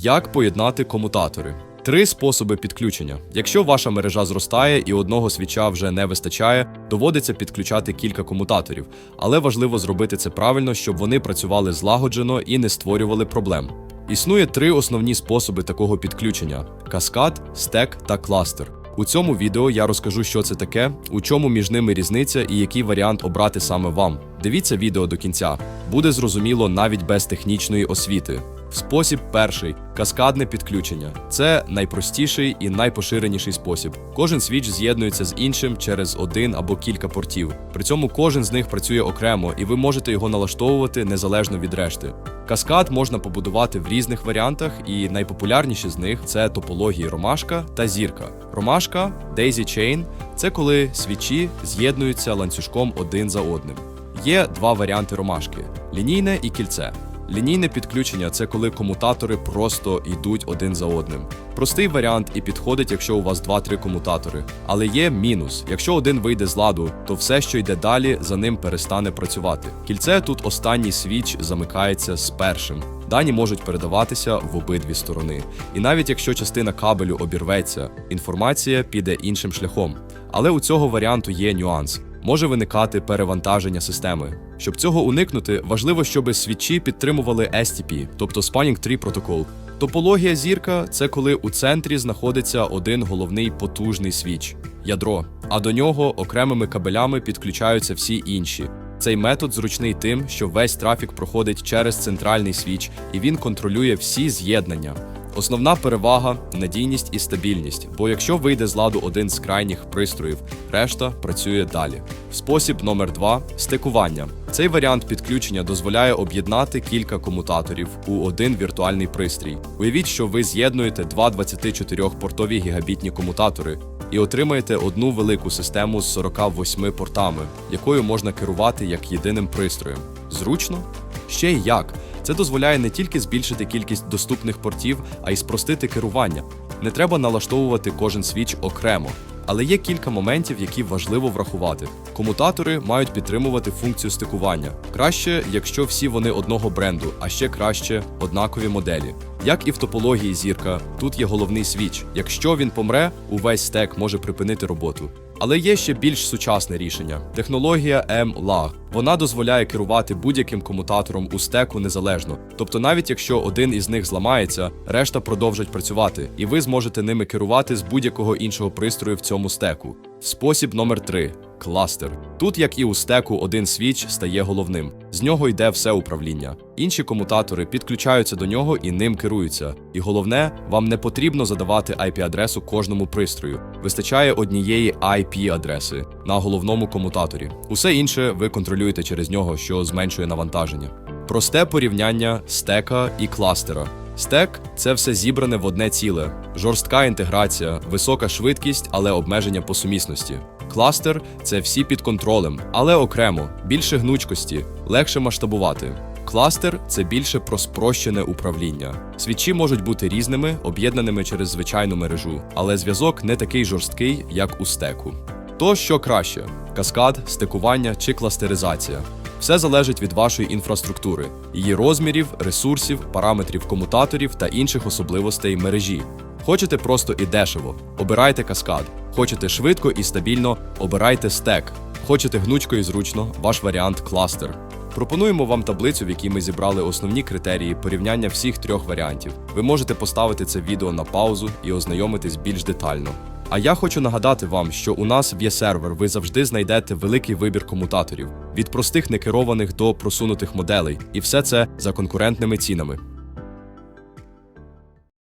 Як поєднати комутатори? Три способи підключення. Якщо ваша мережа зростає і одного свіча вже не вистачає, доводиться підключати кілька комутаторів, але важливо зробити це правильно, щоб вони працювали злагоджено і не створювали проблем. Існує три основні способи такого підключення: каскад, стек та кластер. У цьому відео я розкажу, що це таке, у чому між ними різниця і який варіант обрати саме вам. Дивіться відео до кінця. Буде зрозуміло навіть без технічної освіти. Спосіб перший каскадне підключення. Це найпростіший і найпоширеніший спосіб. Кожен свіч з'єднується з іншим через один або кілька портів. При цьому кожен з них працює окремо, і ви можете його налаштовувати незалежно від решти. Каскад можна побудувати в різних варіантах, і найпопулярніші з них це топології ромашка та зірка. Ромашка Daisy Chain – це коли свічі з'єднуються ланцюжком один за одним. Є два варіанти ромашки: лінійне і кільце. Лінійне підключення це коли комутатори просто йдуть один за одним. Простий варіант і підходить, якщо у вас 2-3 комутатори. Але є мінус: якщо один вийде з ладу, то все, що йде далі, за ним перестане працювати. Кільце тут останній свіч замикається з першим. Дані можуть передаватися в обидві сторони. І навіть якщо частина кабелю обірветься, інформація піде іншим шляхом. Але у цього варіанту є нюанс може виникати перевантаження системи. Щоб цього уникнути, важливо, щоб свічі підтримували STP, тобто Spanning Tree Protocol. Топологія зірка це коли у центрі знаходиться один головний потужний свіч ядро, а до нього окремими кабелями підключаються всі інші. Цей метод зручний тим, що весь трафік проходить через центральний свіч, і він контролює всі з'єднання. Основна перевага надійність і стабільність, бо якщо вийде з ладу один з крайніх пристроїв, решта працює далі. Спосіб номер два стикування. Цей варіант підключення дозволяє об'єднати кілька комутаторів у один віртуальний пристрій. Уявіть, що ви з'єднуєте два 24-портові гігабітні комутатори і отримаєте одну велику систему з 48 портами, якою можна керувати як єдиним пристроєм. Зручно? Ще й як. Це дозволяє не тільки збільшити кількість доступних портів, а й спростити керування. Не треба налаштовувати кожен свіч окремо. Але є кілька моментів, які важливо врахувати. Комутатори мають підтримувати функцію стикування. Краще, якщо всі вони одного бренду, а ще краще однакові моделі. Як і в топології зірка, тут є головний свіч. Якщо він помре, увесь стек може припинити роботу. Але є ще більш сучасне рішення технологія M-LAG. Вона дозволяє керувати будь-яким комутатором у стеку незалежно. Тобто, навіть якщо один із них зламається, решта продовжать працювати, і ви зможете ними керувати з будь-якого іншого пристрою в цьому стеку. Спосіб номер 3 кластер. Тут, як і у стеку, один свіч стає головним. З нього йде все управління. Інші комутатори підключаються до нього і ним керуються. І головне, вам не потрібно задавати IP-адресу кожному пристрою. Вистачає однієї IP-адреси на головному комутаторі. Усе інше ви контролюєте через нього, що зменшує навантаження. Просте порівняння стека і кластера. Стек це все зібране в одне ціле, жорстка інтеграція, висока швидкість, але обмеження по сумісності. Кластер це всі під контролем, але окремо, більше гнучкості, легше масштабувати. Кластер це більше про спрощене управління. Свічі можуть бути різними, об'єднаними через звичайну мережу, але зв'язок не такий жорсткий, як у стеку. То що краще: каскад, стикування чи кластеризація. Все залежить від вашої інфраструктури, її розмірів, ресурсів, параметрів комутаторів та інших особливостей мережі. Хочете просто і дешево, обирайте каскад. Хочете швидко і стабільно, обирайте стек. Хочете гнучко і зручно, ваш варіант кластер. Пропонуємо вам таблицю, в якій ми зібрали основні критерії порівняння всіх трьох варіантів. Ви можете поставити це відео на паузу і ознайомитись більш детально. А я хочу нагадати вам, що у нас в є-сервер ви завжди знайдете великий вибір комутаторів від простих некерованих до просунутих моделей, і все це за конкурентними цінами.